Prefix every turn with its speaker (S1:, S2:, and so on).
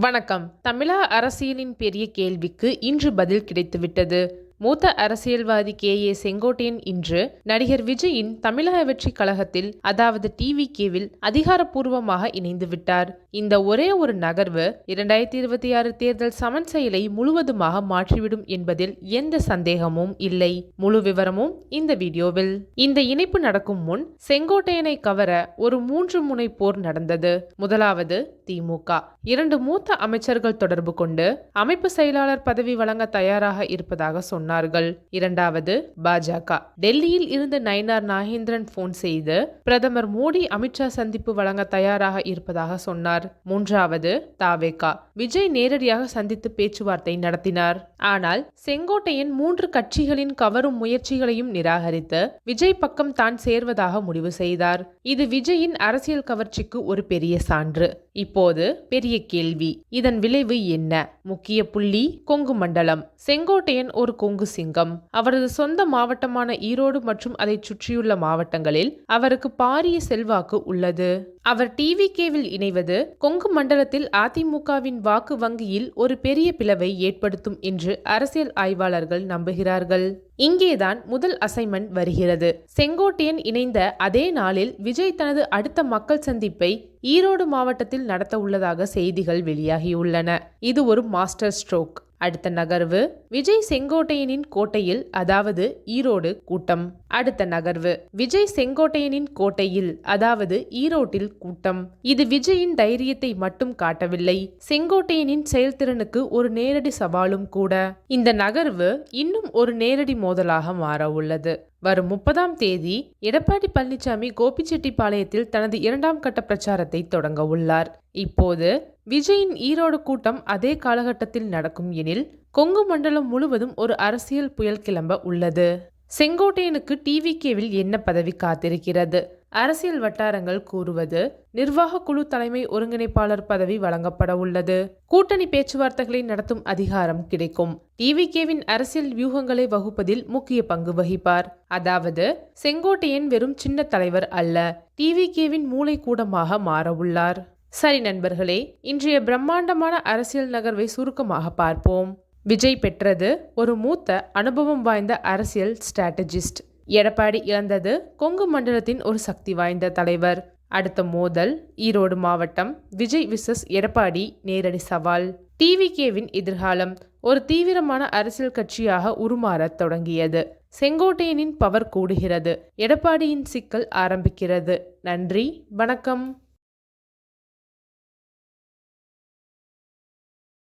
S1: வணக்கம். தமிழக அரசியலின் பெரிய கேள்விக்கு இன்று பதில் கிடைத்துவிட்டது. மூத்த அரசியல்வாதி கே. ஏ. செங்கோட்டையன் இன்று நடிகர் விஜயின் தமிழக வெற்றி கழகத்தில் அதாவது டிவி கேவில் அதிகாரப்பூர்வமாக இணைந்து விட்டார். இந்த ஒரே ஒரு நகர்வு இரண்டாயிரத்தி இருபத்தி ஆறு தேர்தல் சமன் செயலை முழுவதுமாக மாற்றிவிடும் என்பதில் எந்த சந்தேகமும் இல்லை. முழு விவரமும் இந்த வீடியோவில். இந்த இணைப்பு நடக்கும் முன் செங்கோட்டையனை கவர ஒரு மூன்று முனை போர் நடந்தது. முதலாவது திமுக இரண்டு மூத்த அமைச்சர்கள் தொடர்பு கொண்டு அமைப்பு செயலாளர் பதவி வழங்க தயாராக இருப்பதாக சொன்னார்கள். இரண்டாவது பாஜக. டெல்லியில் இருந்து நயினார் நாகேந்திரன் போன் செய்து பிரதமர் மோடி அமித்ஷா சந்திப்பு வழங்க தயாராக இருப்பதாக சொன்னார். மூன்றாவது தாவேகா. விஜய் நேரடியாக சந்தித்து பேச்சுவார்த்தை நடத்தினார். ஆனால் செங்கோட்டையன் மூன்று கட்சிகளின் கவரும் முயற்சிகளையும் நிராகரித்து விஜய் பக்கம் தான் சேர்வதாக முடிவு செய்தார். இது விஜயின் அரசியல் கவர்ச்சிக்கு ஒரு பெரிய சான்று. இப்போது பெரிய கேள்வி. இதன் விளைவு என்ன? முக்கிய புள்ளி கொங்கு மண்டலம். செங்கோட்டையன் ஒரு கொங்கு சிங்கம். அவரது சொந்த மாவட்டமான ஈரோடு மற்றும் அதை சுற்றியுள்ள மாவட்டங்களில் அவருக்கு பாரிய செல்வாக்கு உள்ளது. அவர் டிவிகேவில் இணைவது கொங்கு மண்டலத்தில் அதிமுகவின் வாக்கு வங்கியில் ஒரு பெரிய பிளவை ஏற்படுத்தும் என்று அரசியல் ஆய்வாளர்கள் நம்புகிறார்கள். இங்கேதான் முதல் அசைன்மெண்ட் வருகிறது. செங்கோட்டையன் இணைந்த அதே நாளில் விஜய் தனது அடுத்த மக்கள் சந்திப்பை ஈரோடு மாவட்டத்தில் நடத்த உள்ளதாக செய்திகள் வெளியாகியுள்ளன. இது ஒரு மாஸ்டர் ஸ்ட்ரோக். அடுத்த நகர்வு விஜய் செங்கோட்டையனின் கோட்டையில் அதாவது ஈரோடு கூட்டம். அடுத்த நகர்வு விஜய் செங்கோட்டையனின் கோட்டையில் அதாவது ஈரோட்டில் கூட்டம். இது விஜயின் தைரியத்தை மட்டும் காட்டவில்லை செங்கோட்டையனின் செயல்திறனுக்கு ஒரு நேரடி சவாலும் கூட. இந்த நகர்வு இன்னும் ஒரு நேரடி மோதலாக மாற உள்ளது. வரும் முப்பதாம் தேதி எடப்பாடி பழனிசாமி கோபிச்செட்டிப்பாளையத்தில் தனது இரண்டாம் கட்ட பிரச்சாரத்தை தொடங்க உள்ளார். இப்போது விஜயின் ஈரோடு கூட்டம் அதே காலகட்டத்தில் நடக்கும் எனில் கொங்கு மண்டலம் முழுவதும் ஒரு அரசியல் புயல் கிளம்ப உள்ளது. செங்கோட்டையனுக்கு டிவிகேவில் என்ன பதவி காத்திருக்கிறது? அரசியல் வட்டாரங்கள் கூறுவது நிர்வாக குழு தலைமை ஒருங்கிணைப்பாளர் பதவி வழங்கப்பட உள்ளது. கூட்டணி பேச்சுவார்த்தைகளை நடத்தும் அதிகாரம் கிடைக்கும். டிவிகேவின் அரசியல் வியூகங்களை வகுப்பதில் முக்கிய பங்கு வகிப்பார். அதாவது செங்கோட்டையன் வெறும் சின்ன தலைவர் அல்ல டிவிகேவின் மூளை கூடமாக மாறவுள்ளார் சரி நண்பர்களே இன்றைய பிரம்மாண்டமான அரசியல் நகர்வை சுருக்கமாக பார்ப்போம். விஜய் பெற்றது ஒரு மூத்த அனுபவம் வாய்ந்த அரசியல் ஸ்ட்ராட்டஜிஸ்ட். எடப்பாடி இழந்தது கொங்கு மண்டலத்தின் ஒரு சக்தி வாய்ந்த தலைவர். அடுத்த மோதல் ஈரோடு மாவட்டம் விஜய் விசஸ் எடப்பாடி நேரடி சவால். டிவிகேவின் எதிர்காலம் ஒரு தீவிரமான அரசியல் கட்சியாக உருமாறத் தொடங்கியது. செங்கோட்டையனின் பவர் கூடுகிறது. எடப்பாடியின் சிக்கல் ஆரம்பிக்கிறது. நன்றி வணக்கம்.